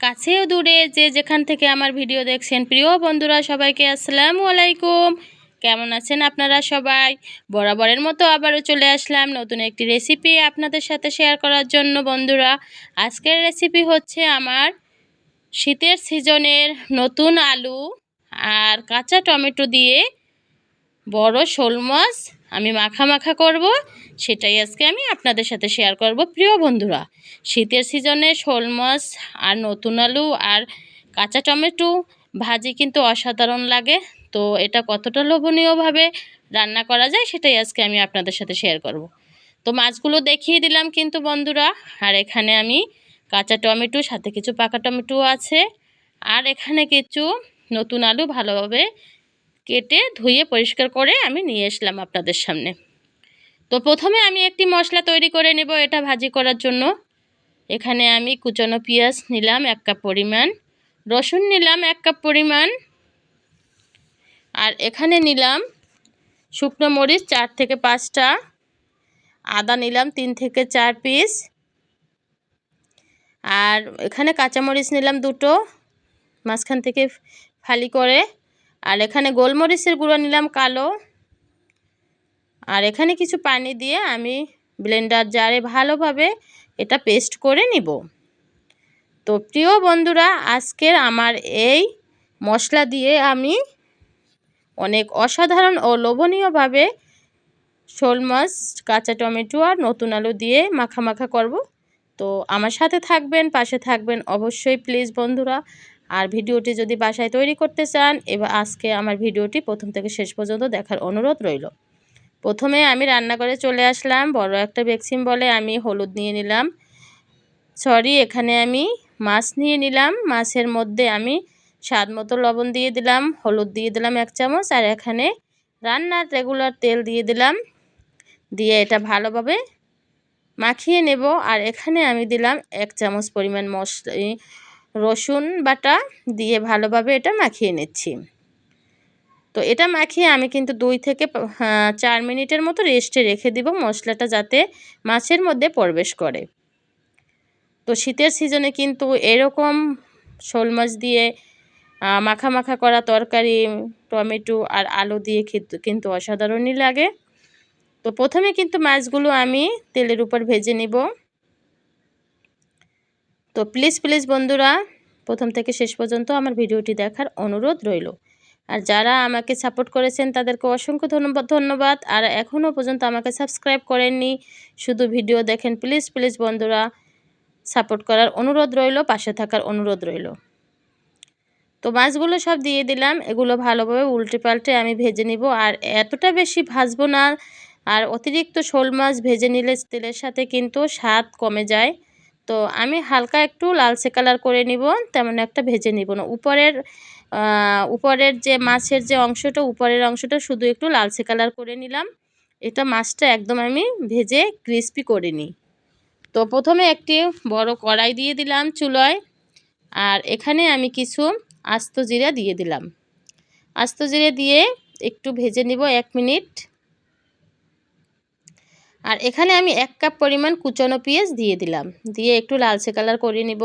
কাছেও দূরে যে যেখান থেকে আমার ভিডিও দেখছেন, প্রিয় বন্ধুরা, সবাইকে আসসালামু আলাইকুম। কেমন আছেন আপনারা সবাই? বরাবরের মতো আবারও চলে আসলাম নতুন একটি রেসিপি আপনাদের সাথে শেয়ার করার জন্য, বন্ধুরা। আজকের রেসিপি হচ্ছে আমার শীতের সিজনের নতুন আলু আর কাঁচা টমেটো দিয়ে বড় শোল মাছ আমি মাখা মাখা করব, সেটাই আজকে আমি আপনাদের সাথে শেয়ার করব, প্রিয় বন্ধুরা। শীতের সিজনে শোল মাছ আর নতুন আলু আর কাঁচা টমেটো ভাজি কিন্তু অসাধারণ লাগে। তো এটা কতটা লোভনীয়ভাবে রান্না করা যায়, সেটাই আজকে আমি আপনাদের সাথে শেয়ার করব। তো মাছগুলো দেখিয়ে দিলাম কিন্তু বন্ধুরা। আর এখানে আমি কাঁচা টমেটো, সাথে কিছু পাকা টমেটো আছে। আর এখানে কিছু নতুন আলু ভালোভাবে কেটে ধুয়ে পরিষ্কার করে আমি নিয়ে এসলাম আপনাদের সামনে। তো প্রথমে আমি একটি মশলা তৈরি করে নেব এটা ভাজি করার জন্য। এখানে আমি কুচনো পেঁয়াজ নিলাম এক কাপ পরিমাণ, রসুন নিলাম এক কাপ পরিমাণ, আর এখানে নিলাম শুকনো মরিচ চার থেকে পাঁচটা, আদা নিলাম তিন থেকে চার পিস, আর এখানে কাঁচামরিচ নিলাম দুটো, মাঝখান থেকে ফালি করে আর এখানে গোলমরিচের গুঁড়ো নিলাম কালো। আর এখানে কিছু পানি দিয়ে আমি ব্লেন্ডার জারে ভালোভাবে এটা পেস্ট করে নিব। তো প্রিয় বন্ধুরা, আজকের আমার এই মশলা দিয়ে আমি অনেক অসাধারণ ও লোভনীয়ভাবে শোল মাছ কাঁচা টমেটো আর নতুন আলু দিয়ে মাখা মাখা করব। তো আমার সাথে থাকবেন, পাশে থাকবেন অবশ্যই প্লিজ বন্ধুরা। আর ভিডিওটি যদি বাসায় তৈরি করতে চান, এবার আজকে আমার ভিডিওটি প্রথম থেকে শেষ পর্যন্ত দেখার অনুরোধ রইল। প্রথমে আমি রান্নাঘরে চলে আসলাম, বড় একটা ভ্যাকসিন বলে আমি হলুদ নিয়ে নিলাম। সরি, এখানে আমি মাছ নিয়ে নিলাম। মাছের মধ্যে আমি স্বাদ মতো লবণ দিয়ে দিলাম, হলুদ দিয়ে দিলাম এক চামচ, আর এখানে রান্নার রেগুলার তেল দিয়ে দিলাম। দিয়ে এটা ভালোভাবে মাখিয়ে নেব, আর এখানে আমি দিলাম এক চামচ পরিমাণ মশলা রসুন বাটা দিয়ে ভালোভাবে এটা মাখিয়ে নিচ্ছি। তো এটা মাখিয়ে আমি কিন্তু দুই থেকে চার মিনিটের মতো রেস্টে রেখে দিব মশলাটা যাতে মাছের মধ্যে প্রবেশ করে। তো শীতের সিজনে কিন্তু এরকম শোল মাছ দিয়ে মাখা মাখা করা তরকারি, টমেটো আর আলু দিয়ে কিন্তু অসাধারণই লাগে। তো প্রথমে কিন্তু মাছগুলো আমি তেলের উপর ভেজে নিব। তো প্লিজ প্লিজ বন্ধুরা, প্রথম থেকে শেষ পর্যন্ত আমার ভিডিওটি দেখার অনুরোধ রইল। আর যারা আমাকে সাপোর্ট করেছেন, তাদেরকে অসংখ্য ধন্যবাদ ধন্যবাদ। আর এখনও পর্যন্ত আমাকে সাবস্ক্রাইব করেননি, শুধু ভিডিও দেখেন। প্লিজ প্লিজ বন্ধুরা, সাপোর্ট করার অনুরোধ রইল, পাশে থাকার অনুরোধ রইল। তো মাছগুলো সব দিয়ে দিলাম, এগুলো ভালোভাবে উল্টে পাল্টে আমি ভেজে নিব। আর এতটা বেশি ভাজবো না, আর অতিরিক্ত শোল মাছ ভেজে নিলে তেলের সাথে কিন্তু স্বাদ কমে যায়। তো আমি হালকা একটু লালচে কালার করে নিব, তেমন একটা ভেজে নিব না। উপরের উপরের যে মাছের যে অংশটা, উপরের অংশটা শুধু একটু লালচে কালার করে নিলাম। এটা মাছটা একদম আমি ভেজে ক্রিস্পি করে নিই। তো প্রথমে একটি বড় কড়াই দিয়ে দিলাম চুলোয়, আর এখানে আমি কিছু আস্ত জিরা দিয়ে দিলাম। আস্ত জিরে দিয়ে একটু ভেজে নিব এক মিনিট। আর এখানে আমি এক কাপ পরিমাণ কুচনো পেঁয়াজ দিয়ে দিলাম। দিয়ে একটু লালচে কালার করে নিব।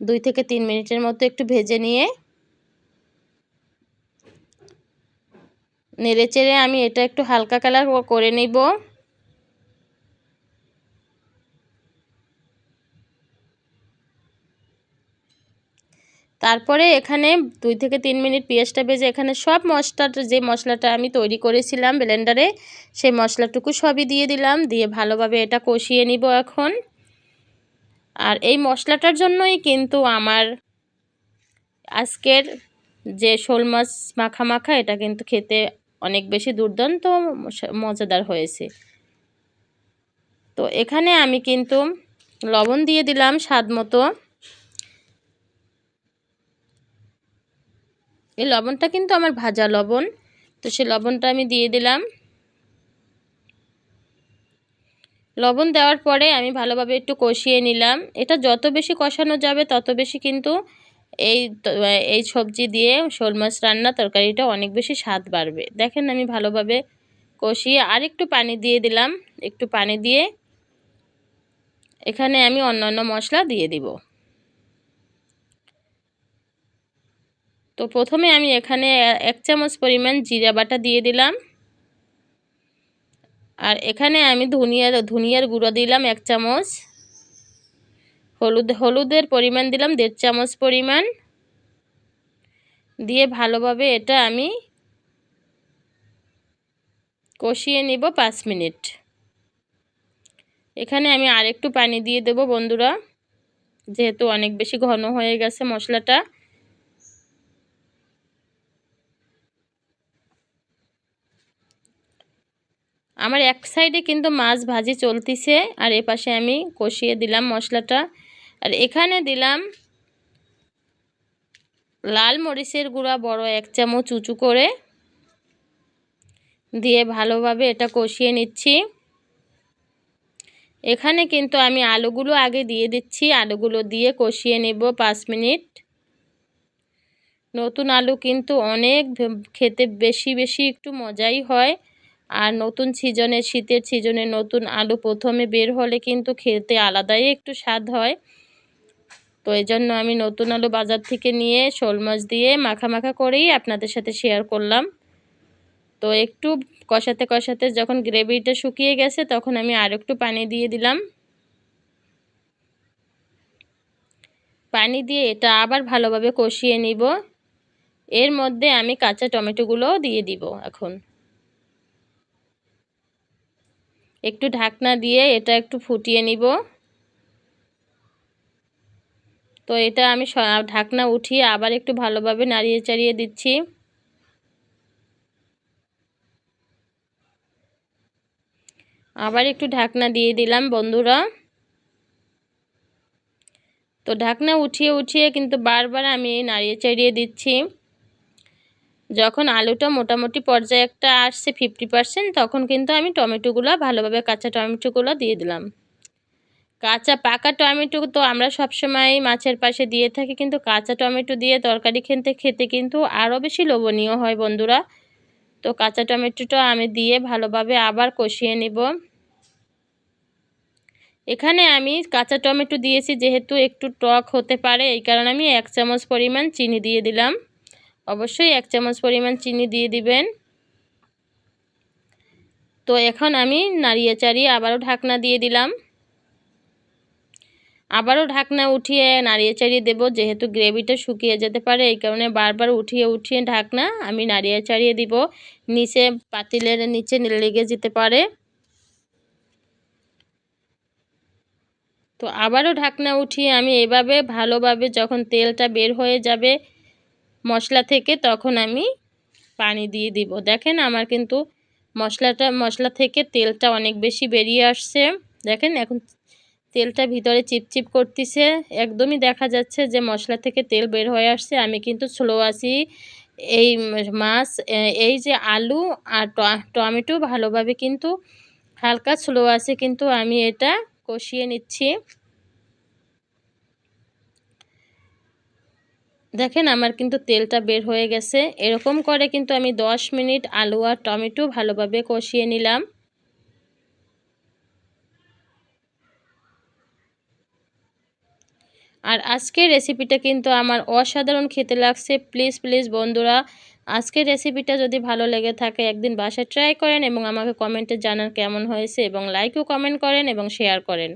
দুই থেকে তিন মিনিটের মতো একটু ভেজে নিয়ে নেড়ে চেড়ে আমি এটা একটু হালকা কালার করে নিব। তারপরে এখানে দুই থেকে তিন মিনিট পেঁয়াজটা ভেজে এখানে সব মশলাটা যে মশলাটা আমি তৈরি করেছিলাম ব্লেন্ডারে, সেই মশলাটুকু সবই দিয়ে দিলাম, দিয়ে ভালোভাবে এটা কষিয়ে নিব এখন। আর এই মশলাটার জন্যই কিন্তু আমার আজকের যে শোল মাছ মাখা মাখা, এটা কিন্তু খেতে অনেক বেশি দুর্দান্ত মজাদার হয়েছে। তো এখানে আমি কিন্তু লবণ দিয়ে দিলাম স্বাদ মতো। এই লবণটা কিন্তু আমার ভাজা লবণ। তো সে লবণটা আমি দিয়ে দিলাম। লবণ দেওয়ার পরে আমি ভালোভাবে একটু কষিয়ে নিলাম। এটা যত বেশি কষানো যাবে, তত বেশি কিন্তু এই এই সবজি দিয়ে শোল মাছ রান্না তরকারিটা অনেক বেশি স্বাদ বাড়বে। দেখেন আমি ভালোভাবে কষিয়ে আর একটু পানি দিয়ে দিলাম। একটু পানি দিয়ে এখানে আমি অন্য অন্য মশলা দিয়ে দিব। তো প্রথমে আমি এখানে এক চামচ পরিমাণ জিরা বাটা দিয়ে দিলাম। আর এখানে আমি ধনিয়ার ধনিয়ার গুঁড়ো দিলাম এক চামচ। হলুদ, হলুদের পরিমাণ দিলাম দেড় চামচ পরিমাণ। দিয়ে ভালোভাবে এটা আমি কষিয়ে নিব পাঁচ মিনিট। এখানে আমি আরেকটু পানি দিয়ে দেব বন্ধুরা। যেহেতু অনেক বেশি ঘন হয়ে গেছে মশলাটা। আমার এক সাইডে কিন্তু মাছ ভাজি চলতিছে, আর এ পাশে আমি কষিয়ে দিলাম মশলাটা। আর এখানে দিলাম লাল মরিচের গুঁড়া, বড় এক চামচ উঁচু করে। দিয়ে ভালোভাবে এটা কষিয়ে নিচ্ছি। এখানে কিন্তু আমি আলুগুলো আগে দিয়ে দিচ্ছি, আলুগুলো দিয়ে কষিয়ে নেব পাঁচ মিনিট। নতুন আলু কিন্তু অনেক খেতে বেশি বেশি একটু মজাই হয়। আর নতুন সিজনে, শীতের সিজনে নতুন আলু প্রথমে বের হলে কিন্তু খেতে আলাদাই একটু স্বাদ হয়। তো এই জন্য আমি নতুন আলু বাজার থেকে নিয়ে শোল মাছ দিয়ে মাখা মাখা করেই আপনাদের সাথে শেয়ার করলাম। তো একটু কষাতে কষাতে যখন গ্রেভিটা শুকিয়ে গেছে তখন আমি আর একটু পানি দিয়ে দিলাম। পানি দিয়ে এটা আবার ভালোভাবে কষিয়ে নিব। এর মধ্যে আমি কাঁচা টমেটোগুলোও দিয়ে দিব এখন। একটু ঢাকনা দিয়ে এটা একটু ফুটিয়ে নিব। তো এটা আমি ঢাকনা উঠিয়ে আবার একটু ভালোভাবে নাড়িয়ে চাড়িয়ে দিচ্ছি। আবার একটু ঢাকনা দিয়ে দিলাম বন্ধুরা। তো ঢাকনা উঠিয়ে উঠিয়ে কিন্তু বারবার আমি নাড়িয়ে চাড়িয়ে দিচ্ছি। যখন আলুটা মোটামুটি পর্যায়ে একটা আসছে ফিফটি পারসেন্ট তখন কিন্তু আমি টমেটোগুলো ভালোভাবে কাঁচা টমেটোগুলো দিয়ে দিলাম। কাঁচা পাকা টমেটো তো আমরা সবসময় মাছের পাশে দিয়ে থাকি, কিন্তু কাঁচা টমেটো দিয়ে তরকারি খেতে খেতে কিন্তু আরও বেশি লোভনীয় হয় বন্ধুরা। তো কাঁচা টমেটোটা আমি দিয়ে ভালোভাবে আবার কষিয়ে নেব। এখানে আমি কাঁচা টমেটো দিয়েছি, যেহেতু একটু টক হতে পারে, এই কারণে আমি এক চামচ পরিমাণ চিনি দিয়ে দিলাম। অবশ্যই এক চামচ পরিমাণ চিনি দিয়ে দিবেন। তো এখন আমি নাড়িয়ে চাড়িয়ে আবারও ঢাকনা দিয়ে দিলাম। আবারও ঢাকনা উঠিয়ে নাড়িয়ে চাড়িয়ে দেবো, যেহেতু গ্রেভিটা শুকিয়ে যেতে পারে, এই কারণে বারবার উঠিয়ে উঠিয়ে ঢাকনা আমি নাড়িয়ে চাড়িয়ে দিব। নিচে পাতিলের নিচে লেগে যেতে পারে। তো আবারও ঢাকনা উঠিয়ে আমি এভাবে ভালোভাবে যখন তেলটা বের হয়ে যাবে মশলা থেকে তখন আমি পানি দিয়ে দিব। দেখেন আমার কিন্তু মশলাটা, মশলা থেকে তেলটা অনেক বেশি বেরিয়ে আসছে। দেখেন এখন তেলটা ভিতরে চিপচিপ করতেছে। একদমই দেখা যাচ্ছে যে মশলা থেকে তেল বের হয়ে আসছে। আমি কিন্তু স্লো আছি। এই মাছ, এই যে আলু আর টমেটো ভালোভাবে কিন্তু হালকা স্লো আছে, কিন্তু আমি এটা কষিয়ে নিচ্ছি। দেখেন আমার কিন্তু তেলটা বের হয়ে গেছে। এরকম করে কিন্তু আমি 10 মিনিট আলু আর টমেটো ভালোভাবে কষিয়ে নিলাম। আর আজকের রেসিপিটা কিন্তু আমার অসাধারণ খেতে লাগছে। প্লিজ প্লিজ বন্ধুরা, আজকের রেসিপিটা যদি ভালো লেগে থাকে একদিন বাসায় ট্রাই করেন এবং আমাকে কমেন্টে জানান কেমন হয়েছে এবং লাইকও কমেন্ট করেন এবং শেয়ার করেন।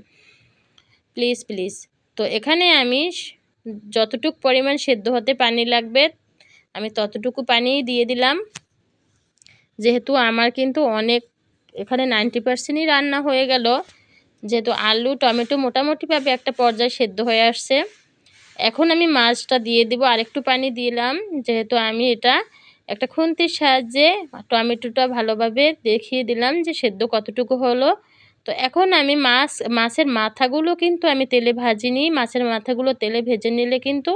Please please. তো এখানে আমি যতটুক পরিমাণ সেদ্ধ হতে পানি লাগবে, আমি ততটুকু পানি দিয়ে দিলাম। যেহেতু আমার কিন্তু অনেক, এখানে নাইনটি পার্সেন্টই রান্না হয়ে গেল। যেহেতু আলু, টমেটো মোটামুটিভাবে একটা পর্যায়ে সেদ্ধ হয়ে আসছে। এখন আমি মাছটা দিয়ে দিব, আরেকটু পানি দিলাম। যেহেতু আমি এটা একটা খুন্তির সাহায্যে টমেটোটা ভালোভাবে দেখিয়ে দিলাম যে সেদ্ধ কতটুকু হলো। তো এখন আমি মাছ, মাছের মাথাগুলো কিন্তু আমি তেলে ভাজিনি মাছের মাথাগুলো তেলে ভেজে নিলে কিন্তু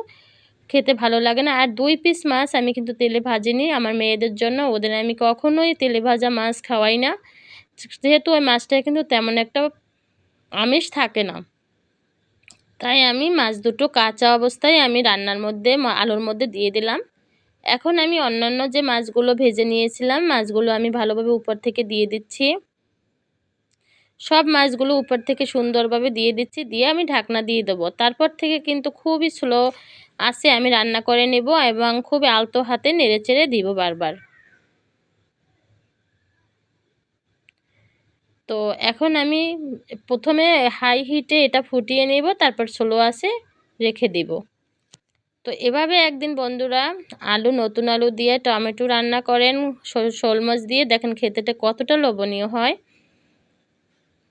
খেতে ভালো লাগে না। আর দুই পিস মাছ আমি কিন্তু তেলে ভাজিনি আমার মেয়েদের জন্য। ওদের আমি কখনোই তেলে ভাজা মাছ খাওয়াই না। যেহেতু ওই মাছটা কিন্তু তেমন একটা আমিষ থাকে না। তাই আমি মাছ দুটো কাঁচা অবস্থায় আমি রান্নার মধ্যে আলুর মধ্যে দিয়ে দিলাম। এখন আমি অন্যান্য যে মাছগুলো ভেজে নিয়েছিলাম, মাছগুলো আমি ভালোভাবে উপর থেকে দিয়ে দিচ্ছি। সব মাছগুলো উপর থেকে সুন্দরভাবে দিয়ে দিচ্ছি, দিয়ে আমি ঢাকনা দিয়ে দেবো। তারপর থেকে কিন্তু খুবই স্লো আছে, আমি রান্না করে নেব এবং খুবই আলতো হাতে নেড়ে চেড়ে দিব বারবার। তো এখন আমি প্রথমে হাই হিটে এটা ফুটিয়ে নেব, তারপর স্লো আছে রেখে দিব। তো এভাবে একদিন বন্ধুরা আলু, নতুন আলু দিয়ে টমেটো রান্না করেন শোল মাছ দিয়ে, দেখেন খেতেটা কতটা লোভনীয় হয়।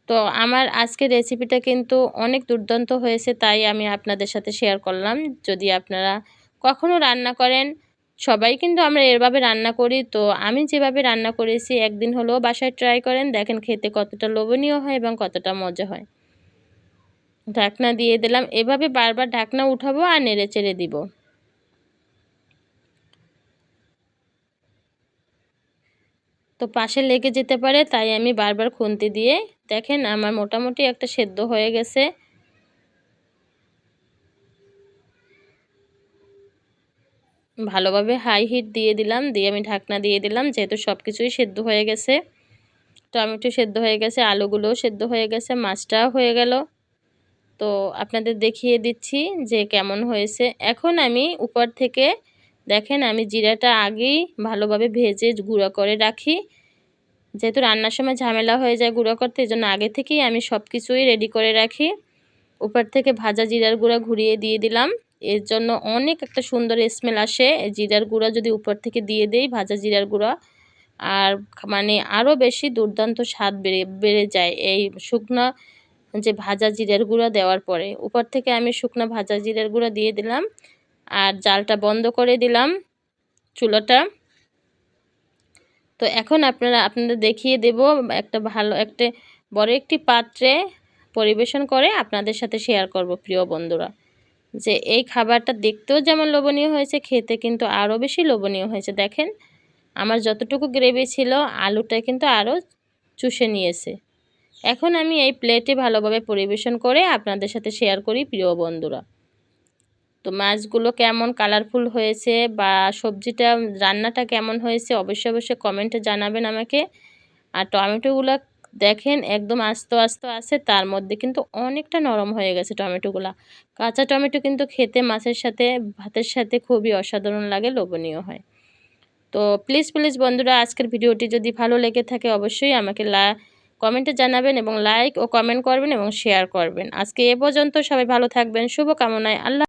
তো আমার আজকের রেসিপিটা কিন্তু অনেক দুর্দান্ত হয়েছে, তাই আমি আপনাদের সাথে শেয়ার করলাম। যদি আপনারা কখনও রান্না করেন, সবাই কিন্তু আমরা এভাবে রান্না করি। তো আমি যেভাবে রান্না করেছি, একদিন হলেও বাসায় ট্রাই করেন, দেখেন খেতে কতটা লোভনীয় হয় এবং কতটা মজা হয়। ঢাকনা দিয়ে দিলাম, এভাবে বারবার ঢাকনা উঠাবো আর নেড়ে চেড়ে দিব। তো পাশে লেগে যেতে পারে, তাই আমি বারবার খুন্তি দিয়ে দেখেন আমার মোটামুটি একটা সেদ্ধ হয়ে গেছে। ভালোভাবে হাই হিট দিয়ে দিলাম, দিয়ে আমি ঢাকনা দিয়ে দিলাম, যেহেতু সব কিছুই সেদ্ধ হয়ে গেছে। টমেটো সেদ্ধ হয়ে গেছে, আলুগুলোও সেদ্ধ হয়ে গেছে, মাছটাও হয়ে গেল। তো আপনাদের দেখিয়ে দিচ্ছি যে কেমন হয়েছে। এখন আমি উপর থেকে, দেখেন আমি জিরাটা আগেই ভালোভাবে ভেজে গুঁড়ো করে রাখি। যেহেতু রান্নার সময় ঝামেলা হয়ে যায় গুঁড়ো করতে, এই জন্য আগে থেকেই আমি সব কিছুই রেডি করে রাখি। উপর থেকে ভাজা জিরার গুঁড়া ঘুরিয়ে দিয়ে দিলাম। এর জন্য অনেক একটা সুন্দর স্মেল আসে। জিরার গুঁড়া যদি উপর থেকে দিয়ে দেই ভাজা জিরার গুঁড়া, আর মানে আরও বেশি দুর্দান্ত স্বাদ বেড়ে বেড়ে যায় এই শুকনো যে ভাজা জিরার গুঁড়া দেওয়ার পরে। উপর থেকে আমি শুকনো ভাজা জিরার গুঁড়া দিয়ে দিলাম। আর জালটা বন্ধ করে দিলাম চুলোটা। তো এখন আপনারা, আপনাদের দেখিয়ে দেব একটা ভালো, একটা বড় একটি পাত্রে পরিবেশন করে আপনাদের সাথে শেয়ার করব প্রিয় বন্ধুরা। যে এই খাবারটা দেখতেও যেমন লোভনীয় হয়েছে, খেতে কিন্তু আরও বেশি লোভনীয় হয়েছে। দেখেন, আমার যতটুকু গ্রেভি ছিল, আলুটা কিন্তু আরও চুষে নিয়েছে। এখন আমি এই প্লেটে ভালোভাবে পরিবেশন করে আপনাদের সাথে শেয়ার করি প্রিয় বন্ধুরা। তো মাছগুলো কেমন কালারফুল হয়েছে বা সবজিটা, রান্নাটা কেমন হয়েছে অবশ্যই অবশ্যই কমেন্টে জানাবেন আমাকে। আর টমেটোগুলো দেখেন একদম আস্ত আস্ত আছে, তার মধ্যে কিন্তু অনেকটা নরম হয়ে গেছে টমেটোগুলো। কাঁচা টমেটো কিন্তু খেতে মাছের সাথে, ভাতের সাথে খুবই অসাধারণ লাগে, লোভনীয় হয়। তো প্লিজ প্লিজ বন্ধুরা, আজকের ভিডিওটি যদি ভালো লেগে থাকে অবশ্যই আমাকে লা কমেন্টে জানাবেন এবং লাইক ও কমেন্ট করবেন এবং শেয়ার করবেন। আজকে এ পর্যন্ত সবাই ভালো থাকবেন, শুভকামনায় আল্লাহ